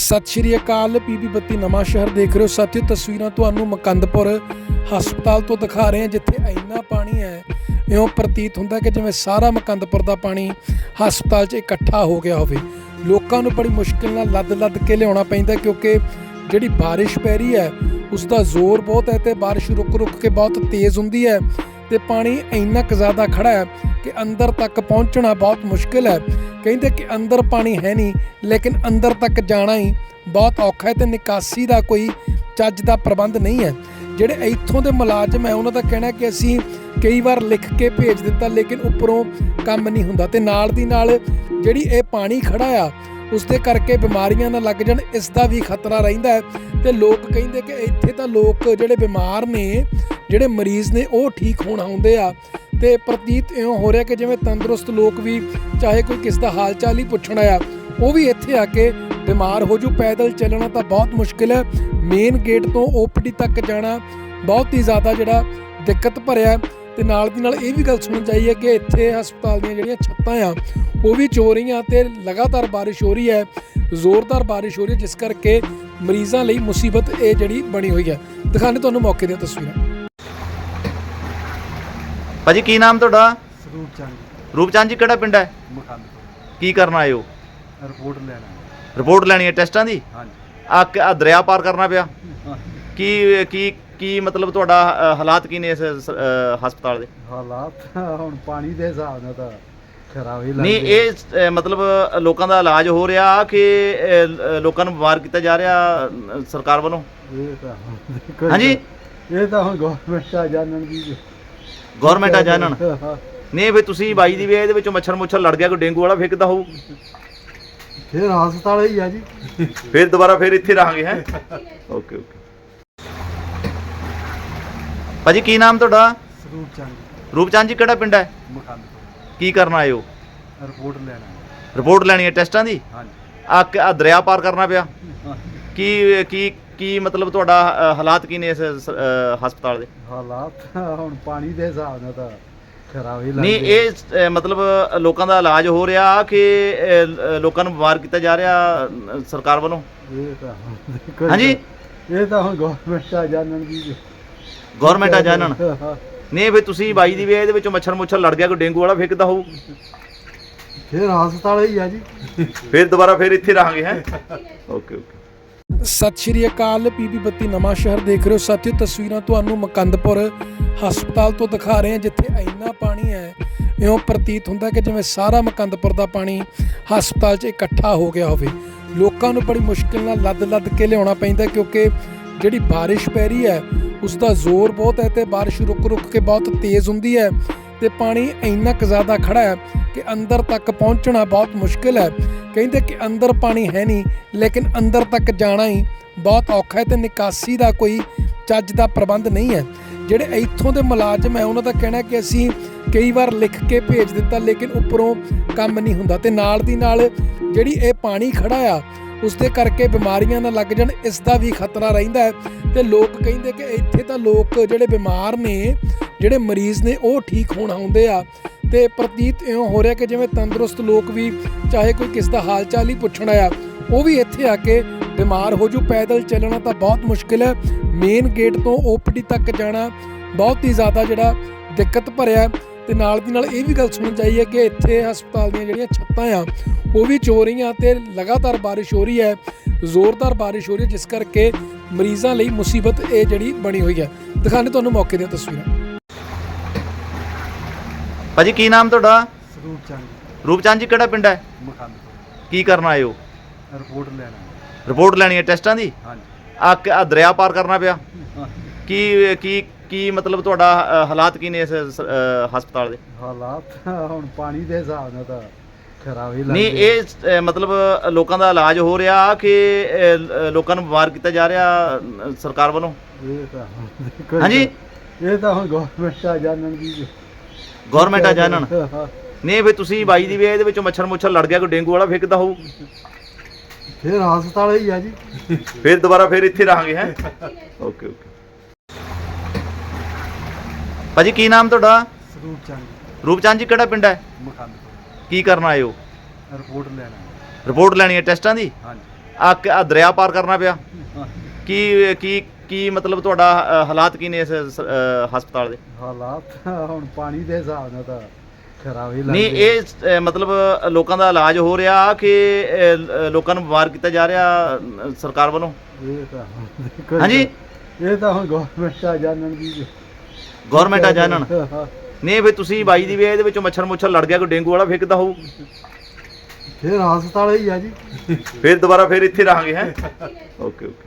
ਸਤਿ ਸ਼੍ਰੀ ਅਕਾਲ ਪੀਪੀ ਬੱਤੀ ਨਵਾਂ ਸ਼ਹਿਰ ਦੇਖ ਰਹੇ ਹੋ। ਸਾਥੀਓ, ਤਸਵੀਰਾਂ ਤੁਹਾਨੂੰ ਮਕੰਦਪੁਰ ਹਸਪਤਾਲ ਤੋਂ ਦਿਖਾ ਰਹੇ ਹਾਂ, ਜਿੱਥੇ ਇੰਨਾ ਪਾਣੀ ਹੈ। ਇਉਂ ਪ੍ਰਤੀਤ ਹੁੰਦਾ ਕਿ ਜਿਵੇਂ ਸਾਰਾ ਮਕੰਦਪੁਰ ਦਾ ਪਾਣੀ ਹਸਪਤਾਲ 'ਚ ਇਕੱਠਾ ਹੋ ਗਿਆ ਹੋਵੇ। ਲੋਕਾਂ ਨੂੰ ਬੜੀ ਮੁਸ਼ਕਿਲ ਨਾਲ ਲੱਦ-ਲੱਦ ਕੇ ਲਿਆਉਣਾ ਪੈਂਦਾ ਕਿਉਂਕਿ ਜਿਹੜੀ ਬਾਰਿਸ਼ ਪੈ ਰਹੀ ਹੈ ਉਸ ਦਾ ਜ਼ੋਰ ਬਹੁਤ ਹੈ ਤੇ ਬਾਰਿਸ਼ ਰੁਕ-ਰੁਕ ਕੇ ਬਹੁਤ ਤੇਜ਼ ਹੁੰਦੀ ਹੈ। ਤੇ ਪਾਣੀ ਇੰਨਾ ਕੁ ਜ਼ਿਆਦਾ ਖੜਾ ਹੈ ਕਿ ਅੰਦਰ ਤੱਕ ਪਹੁੰਚਣਾ ਬਹੁਤ ਮੁਸ਼ਕਿਲ ਹੈ। ਕਹਿੰਦੇ ਕਿ ਅੰਦਰ ਪਾਣੀ ਹੈ ਨਹੀਂ, ਲੇਕਿਨ ਅੰਦਰ ਤੱਕ ਜਾਣਾ ਹੀ ਬਹੁਤ ਔਖਾ ਹੈ ਤੇ ਨਿਕਾਸੀ ਦਾ ਕੋਈ ਚੱਜ ਦਾ ਪ੍ਰਬੰਧ ਨਹੀਂ ਹੈ। ਜਿਹੜੇ ਇੱਥੋਂ ਦੇ ਮੁਲਾਜ਼ਮ ਹੈ, ਉਹਨਾਂ ਦਾ ਕਹਿਣਾ ਕਿ ਅਸੀਂ ਕਈ ਵਾਰ ਲਿਖ ਕੇ ਭੇਜ ਦਿੱਤਾ, ਲੇਕਿਨ ਉੱਪਰੋਂ ਕੰਮ ਨਹੀਂ ਹੁੰਦਾ ਤੇ ਨਾਲ ਦੀ ਨਾਲ ਜਿਹੜੀ ਇਹ ਪਾਣੀ ਖੜਾ ਆ ਉਸ ਦੇ ਕਰਕੇ ਬਿਮਾਰੀਆਂ ਨਾ ਲੱਗ ਜਾਣ, ਇਸ ਦਾ ਵੀ ਖਤਰਾ ਰਹਿੰਦਾ ਹੈ। ਤੇ ਲੋਕ ਕਹਿੰਦੇ ਕਿ ਇੱਥੇ ਤਾਂ ਲੋਕ ਜਿਹੜੇ ਬਿਮਾਰ ਨੇ, ਜਿਹੜੇ ਮਰੀਜ਼ ਨੇ, ਉਹ ਠੀਕ ਹੋਣ ਆਉਂਦੇ ਆ। ਤੇ ਪ੍ਰਤੀਤ ਇਉਂ ਹੋ ਰਿਹਾ ਕਿ ਜਿਵੇਂ ਤੰਦਰੁਸਤ ਲੋਕ ਵੀ ਚਾਹੇ ਕੋਈ ਕਿਸ ਦਾ ਹਾਲ ਚਾਲ ਹੀ ਪੁੱਛਣ ਆਇਆ, ਉਹ ਵੀ ਇੱਥੇ ਆ ਕੇ ਬਿਮਾਰ ਹੋ ਜੂ, ਪੈਦਲ ਚੱਲਣਾ ਤਾਂ ਬਹੁਤ ਮੁਸ਼ਕਿਲ ਹੈ। ਮੇਨ ਗੇਟ ਤੋਂ ਓਪੀਡੀ ਤੱਕ ਜਾਣਾ ਬਹੁਤ ਹੀ ਜ਼ਿਆਦਾ ਜਿਹੜਾ ਦਿੱਕਤ ਭਰਿਆ ਹੈ ਤੇ ਨਾਲ ਦੀ ਨਾਲ ਇਹ ਵੀ ਗੱਲ ਸੁਣਨ ਚਾਹੀਏ ਕਿ ਇੱਥੇ ਹਸਪਤਾਲ ਦੀਆਂ ਜਿਹੜੀਆਂ ਛੱਤਾਂ ਆ, ਉਹ ਵੀ ਚੋ ਰਹੀਆਂ ਤੇ ਲਗਾਤਾਰ ਬਾਰਿਸ਼ ਹੋ ਰਹੀ ਹੈ, ਜ਼ੋਰਦਾਰ ਬਾਰਿਸ਼ ਹੋ ਰਹੀ ਹੈ, ਜਿਸ ਕਰਕੇ ਮਰੀਜ਼ਾਂ ਲਈ ਮੁਸੀਬਤ ਇਹ ਜਿਹੜੀ ਬਣੀ ਹੋਈ ਹੈ। ਦਿਖਾਣੇ ਤੁਹਾਨੂੰ ਮੌਕੇ ਦੀਆਂ ਤਸਵੀਰਾਂ। ਭਾਜੀ ਕੀ ਨਾਮ ਤੁਹਾਡਾ? ਸਰੂਪ ਚੰਦ ਰੂਪਚੰਦ ਜੀ ਕਿਹੜਾ ਪਿੰਡ ਹੈ? ਕੀ ਕਰਨ ਆਏ ਹੋ? ਰਿਪੋਰਟ ਲੈਣਾ ਹੈ। ਰਿਪੋਰਟ ਲੈਣੀ ਹੈ ਟੈਸਟਾਂ ਦੀ? ਹਾਂਜੀ। ਆ ਆ ਦਰਿਆ ਪਾਰ ਕਰਨਾ ਪਿਆ। ਕੀ ਕੀ ਕੀ ਮਤਲਬ ਤੁਹਾਡਾ ਅ, ਹਾਲਾਤ ਕੀ ਨੇ ਇਸ ਸ- ਅ, ਹਸਪਤਾਲ ਦੇ? ਹਾਲਾਤ ਹੁਣ ਪਾਣੀ ਦੇ ਹਿਸਾਬ ਨਾਲ ਤਾਂ ਖਰਾਬ ਹੀ ਨਹੀਂ ਲੱਗਦੇ ਇਹ ਅ, ਮਤਲਬ ਲੋਕਾਂ ਦਾ ਇਲਾਜ ਹੋ ਰਿਹਾ ਕਿ ਅ, ਲ- ਲੋਕਾਂ ਨੂੰ ਬਿਮਾਰ ਕੀਤਾ ਜਾ ਰਿਹਾ ਅ, ਸਰਕਾਰ ਵੱਲੋਂ? ਇਹ ਤਾਂ ਹੁਣ ਦੇਖੋ ਹਾਂਜੀ? ਇਹ ਤਾਂ ਹੁਣ ਗਵਰਨਮੈਂਟ ਆ ਜਾਣਨ ਦੀ ਗਵਰਨਮੈਂਟ ਆ ਜਾਣਨ ਨਹੀਂ ਵੀ ਤੁਸੀਂ ਬਾਈ ਦੀ ਵੀ ਇਹਦੇ ਵਿੱਚੋਂ ਮੱਛਰ ਮੁੱਛਰ ਲੜ ਗਿਆ ਕੋਈ ਡੇਂਗੂ ਵਾਲਾ ਫਿੱਕਦਾ ਹੋਊ? ਫਿਰ ਹਸਪਤਾਲ ਹੀ ਆ ਜੀ। ਫਿਰ ਦੁਬਾਰਾ ਫਿਰ ਇੱਥੇ ਰਹਾਂਗੇ ਹੈ? Okay okay. ਭਾਜੀ ਕੀ ਨਾਮ ਤੁਹਾਡਾ? ਸਰੂਪ ਚੰਦ। ਰੂਪਚੰਦ ਜੀ ਕਿਹੜਾ ਪਿੰਡ ਹੈ? ਮਖੰਦਪੁਰ। ਕੀ ਕਰਨ ਆਏ ਹੋ? ਰਿਪੋਰਟ ਲੈਣਾ। ਰਿਪੋਰਟ ਲੈਣੀ ਹੈ ਟੈਸਟਾਂ ਦੀ? ਹਾਂਜੀ। ਆ ਦਰਿਆ ਪਾਰ ਕਰਨਾ ਪਿਆ। ਕੀ ਕੀ ਕੀ ਮਤਲਬ ਤੁਹਾਡਾ ਅ, ਹਾਲਾਤ ਕੀ ਨੇ ਇਸ ਸ- ਅ, ਹਸਪਤਾਲ ਦੇ? ਹਾਲਾਤ ਹੁਣ ਪਾਣੀ ਦੇ ਹਿਸਾਬ ਨਾਲ ਤਾਂ ਖਰਾਬ ਹੀ ਨਹੀਂ ਲੱਗਦੇ ਇਹ ਅ, ਮਤਲਬ ਲੋਕਾਂ ਦਾ ਇਲਾਜ ਹੋ ਰਿਹਾ ਕਿ ਅ, ਲ- ਲੋਕਾਂ ਨੂੰ ਬਿਮਾਰ ਕੀਤਾ ਜਾ ਰਿਹਾ ਅ, ਸਰਕਾਰ ਵੱਲੋਂ? ਇਹ ਤਾਂ ਹੁਣ ਦੇਖੋ ਹਾਂਜੀ? ਇਹ ਤਾਂ ਹੁਣ ਗਵਰਨਮੈਂਟ ਆ ਜਾਣਨ ਦੀ ਗਵਰਨਮੈਂਟ ਆ ਜਾਣਨ? ਨਹੀਂ ਵੀ ਤੁਸੀਂ ਬਾਈ ਦੀ ਵੀ ਇਹਦੇ ਵਿੱਚੋਂ ਮੱਛਰ ਮੁੱਛਰ ਲੜ ਗਿਆ ਕੋਈ ਡੇਂਗੂ ਵਾਲਾ ਫਿੱਕਦਾ ਹੋਊ? ਫਿਰ ਹਸਪਤਾਲ ਹੀ ਆ ਜੀ। ਫਿਰ ਦੁਬਾਰਾ ਫਿਰ ਇੱਥੇ ਰਹਾਂਗੇ ਹੈ? Okay okay. ਸਤਿ ਸ਼੍ਰੀ ਅਕਾਲ ਪੀਪੀ ਬੱਤੀ ਨਵਾਂ ਸ਼ਹਿਰ ਦੇਖ ਰਹੇ ਹੋ। ਸਾਥੀਓ, ਤਸਵੀਰਾਂ ਤੁਹਾਨੂੰ ਮਕੰਦਪੁਰ ਹਸਪਤਾਲ ਤੋਂ ਦਿਖਾ ਰਹੇ ਹਾਂ, ਜਿੱਥੇ ਇੰਨਾ ਪਾਣੀ ਹੈ। ਇਉਂ ਪ੍ਰਤੀਤ ਹੁੰਦਾ ਕਿ ਜਿਵੇਂ ਸਾਰਾ ਮਕੰਦਪੁਰ ਦਾ ਪਾਣੀ ਹਸਪਤਾਲ 'ਚ ਇਕੱਠਾ ਹੋ ਗਿਆ ਹੋਵੇ। ਲੋਕਾਂ ਨੂੰ ਬੜੀ ਮੁਸ਼ਕਿਲ ਨਾਲ ਲੱਦ-ਲੱਦ ਕੇ ਲਿਆਉਣਾ ਪੈਂਦਾ ਕਿਉਂਕਿ ਜਿਹੜੀ ਬਾਰਿਸ਼ ਪੈ ਰਹੀ ਹੈ ਉਸ ਦਾ ਜ਼ੋਰ ਬਹੁਤ ਹੈ ਤੇ ਬਾਰਿਸ਼ ਰੁਕ-ਰੁਕ ਕੇ ਬਹੁਤ ਤੇਜ਼ ਹੁੰਦੀ ਹੈ। ਤੇ ਪਾਣੀ ਇੰਨਾ ਕੁ ਜ਼ਿਆਦਾ ਖੜਾ ਹੈ ਕਿ ਅੰਦਰ ਤੱਕ ਪਹੁੰਚਣਾ ਬਹੁਤ ਮੁਸ਼ਕਿਲ ਹੈ। ਕਹਿੰਦੇ ਕਿ ਅੰਦਰ ਪਾਣੀ ਹੈ ਨਹੀਂ, ਲੇਕਿਨ ਅੰਦਰ ਤੱਕ ਜਾਣਾ ਹੀ ਬਹੁਤ ਔਖਾ ਹੈ ਤੇ ਨਿਕਾਸੀ ਦਾ ਕੋਈ ਚੱਜ ਦਾ ਪ੍ਰਬੰਧ ਨਹੀਂ ਹੈ। ਜਿਹੜੇ ਇੱਥੋਂ ਦੇ ਮੁਲਾਜ਼ਮ ਹੈ, ਉਹਨਾਂ ਦਾ ਕਹਿਣਾ ਕਿ ਅਸੀਂ ਕਈ ਵਾਰ ਲਿਖ ਕੇ ਭੇਜ ਦਿੱਤਾ, ਲੇਕਿਨ ਉੱਪਰੋਂ ਕੰਮ ਨਹੀਂ ਹੁੰਦਾ ਤੇ ਨਾਲ ਦੀ ਨਾਲ ਜਿਹੜੀ ਇਹ ਪਾਣੀ ਖੜਾ ਆ ਉਸ ਦੇ ਕਰਕੇ ਬਿਮਾਰੀਆਂ ਨਾ ਲੱਗ ਜਾਣ, ਇਸ ਦਾ ਵੀ ਖਤਰਾ ਰਹਿੰਦਾ ਹੈ। ਤੇ ਲੋਕ ਕਹਿੰਦੇ ਕਿ ਇੱਥੇ ਤਾਂ ਲੋਕ ਜਿਹੜੇ ਬਿਮਾਰ ਨੇ, ਜਿਹੜੇ ਮਰੀਜ਼ ਨੇ, ਉਹ ਠੀਕ ਹੋਣ ਹੁੰਦੇ ਆ। ਤੇ ਪ੍ਰਤੀਤ ਇਉਂ ਹੋ ਰਿਹਾ ਕਿ ਜਿਵੇਂ ਤੰਦਰੁਸਤ ਲੋਕ ਵੀ ਚਾਹੇ ਕੋਈ ਕਿਸ ਦਾ ਹਾਲ ਚਾਲ ਹੀ ਪੁੱਛਣ ਆਇਆ, ਉਹ ਵੀ ਇੱਥੇ ਆ ਕੇ ਬਿਮਾਰ ਹੋ ਜੂ, ਪੈਦਲ ਚੱਲਣਾ ਤਾਂ ਬਹੁਤ ਮੁਸ਼ਕਿਲ ਹੈ। ਮੇਨ ਗੇਟ ਤੋਂ ਓਪੀਡੀ ਤੱਕ ਜਾਣਾ ਬਹੁਤ ਹੀ ਜ਼ਿਆਦਾ ਜਿਹੜਾ ਦਿੱਕਤ ਭਰਿਆ ਹੈ ਤੇ ਨਾਲ ਦੀ ਨਾਲ ਇਹ ਵੀ ਗੱਲ ਸੁਣਨ ਚਾਹੀਏ ਕਿ ਇੱਥੇ ਹਸਪਤਾਲ ਦੀਆਂ ਜਿਹੜੀਆਂ ਛੱਤਾਂ ਆ, ਉਹ ਵੀ ਚੋ ਰਹੀਆਂ ਤੇ ਲਗਾਤਾਰ ਬਾਰਿਸ਼ ਹੋ ਰਹੀ ਹੈ, ਜ਼ੋਰਦਾਰ ਬਾਰਿਸ਼ ਹੋ ਰਹੀ ਹੈ, ਜਿਸ ਕਰਕੇ ਮਰੀਜ਼ਾਂ ਲਈ ਮੁਸੀਬਤ ਇਹ ਜਿਹੜੀ ਬਣੀ ਹੋਈ ਹੈ। ਦਿਖਾਣੇ ਤੁਹਾਨੂੰ ਮੌਕੇ ਦੀਆਂ ਤਸਵੀਰਾਂ। ਭਾਜੀ ਕੀ ਨਾਮ ਤੁਹਾਡਾ? ਸਰੂਪ ਚੰਦ ਰੂਪਚੰਦ ਜੀ ਕਿਹੜਾ ਪਿੰਡ ਹੈ? ਮਖੰਦਪੁਰ ਕੀ ਕਰਨ ਆਏ ਹੋ? ਰਿਪੋਰਟ ਲੈਣਾ। ਰਿਪੋਰਟ ਲੈਣੀ ਹੈ ਟੈਸਟਾਂ ਦੀ? ਹਾਂਜੀ। ਆ ਆ ਦਰਿਆ ਪਾਰ ਕਰਨਾ ਪਿਆ। ਕੀ ਕੀ ਕੀ ਮਤਲਬ ਤੁਹਾਡਾ ਅ, ਹਾਲਾਤ ਕੀ ਨੇ ਇਸ ਸ- ਅ, ਹਸਪਤਾਲ ਦੇ? ਹਾਲਾਤ ਹੁਣ ਪਾਣੀ ਦੇ ਹਿਸਾਬ ਨਾਲ ਤਾਂ ਖਰਾਬ ਹੀ ਨਹੀਂ ਲੱਗਦੇ ਇਹ ਅ, ਮਤਲਬ ਲੋਕਾਂ ਦਾ ਇਲਾਜ ਹੋ ਰਿਹਾ ਕਿ ਅ, ਲ- ਲੋਕਾਂ ਨੂੰ ਬਿਮਾਰ ਕੀਤਾ ਜਾ ਰਿਹਾ ਅ, ਸਰਕਾਰ ਵੱਲੋਂ? ਇਹ ਤਾਂ ਹੁਣ ਦੇਖੋ ਹਾਂਜੀ? ਇਹ ਤਾਂ ਹੁਣ ਗਵਰਨਮੈਂਟ ਆ ਜਾਣਨ ਦੀ ਗਵਰਨਮੈਂਟ ਆ ਜਾਣਨ ਨਹੀਂ ਵੀ ਤੁਸੀਂ ਬਾਈ ਦੀ ਵੀ ਇਹਦੇ ਵਿੱਚੋਂ ਮੱਛਰ ਮੁੱਛਰ ਲੜ ਗਿਆ ਕੋਈ ਡੇਂਗੂ ਵਾਲਾ ਫਿੱਕਦਾ ਹੋਊ? ਫਿਰ ਹਸਪਤਾਲ ਹੀ ਆ ਜੀ। ਫਿਰ ਦੁਬਾਰਾ ਫਿਰ ਇੱਥੇ ਰਹਾਂਗੇ ਹੈ? ਓਕੇ ਓਕੇ ਭਾਜੀ ਕੀ ਨਾਮ ਤੁਹਾਡਾ? ਸਰੂਪ ਚੰਦ। ਰੂਪਚੰਦ ਜੀ ਕਿਹੜਾ ਪਿੰਡ ਹੈ? ਕੀ ਕਰਨ ਆਏ ਹੋ? ਰਿਪੋਰਟ ਲੈਣਾ। ਰਿਪੋਰਟ ਲੈਣੀ ਹੈ ਟੈਸਟਾਂ ਦੀ? ਹਾਂਜੀ। ਆ ਦਰਿਆ ਪਾਰ ਕਰਨਾ ਪਿਆ। ਕੀ ਕੀ ਕੀ ਮਤਲਬ ਤੁਹਾਡਾ ਅ, ਹਾਲਾਤ ਕੀ ਨੇ ਇਸ ਸ- ਅ, ਹਸਪਤਾਲ ਦੇ? ਹਾਲਾਤ ਤਾਂ ਹੁਣ ਪਾਣੀ ਦੇ ਹਿਸਾਬ ਨਾਲ ਤਾਂ ਖਰਾਬ ਹੀ ਨਹੀਂ ਲੱਗਦੇ ਇਹ ਅ, ਮਤਲਬ ਲੋਕਾਂ ਦਾ ਇਲਾਜ ਹੋ ਰਿਹਾ ਕਿ ਅ, ਲ- ਲੋਕਾਂ ਨੂੰ ਬਿਮਾਰ ਕੀਤਾ ਜਾ ਰਿਹਾ ਅ, ਸਰਕਾਰ ਵੱਲੋਂ? ਇਹ ਤਾਂ ਹੁਣ ਦੇਖੋ ਹਾਂਜੀ? ਇਹ ਤਾਂ ਹੁਣ ਗਵਰਨਮੈਂਟ ਆ ਜਾਣਨ ਦੀ ਗਵਰਨਮੈਂਟ ਆ ਜਾਣਨ? ਨਹੀਂ ਵੀ ਤੁਸੀਂ ਬਾਈ ਦੀ ਵੀ ਇਹਦੇ ਵਿੱਚੋਂ ਮੱਛਰ ਮੁੱਛਰ ਲੜ ਗਿਆ ਕੋਈ ਡੇਂਗੂ ਵਾਲਾ ਫੇਕਦਾ ਹੋਊ? ਫਿਰ ਹਸਪਤਾਲ ਹੀ ਆ ਜੀ। ਫਿਰ ਦੁਬਾਰਾ ਫਿਰ ਇੱਥੇ ਰਹਾਂਗੇ ਹੈ? Okay okay.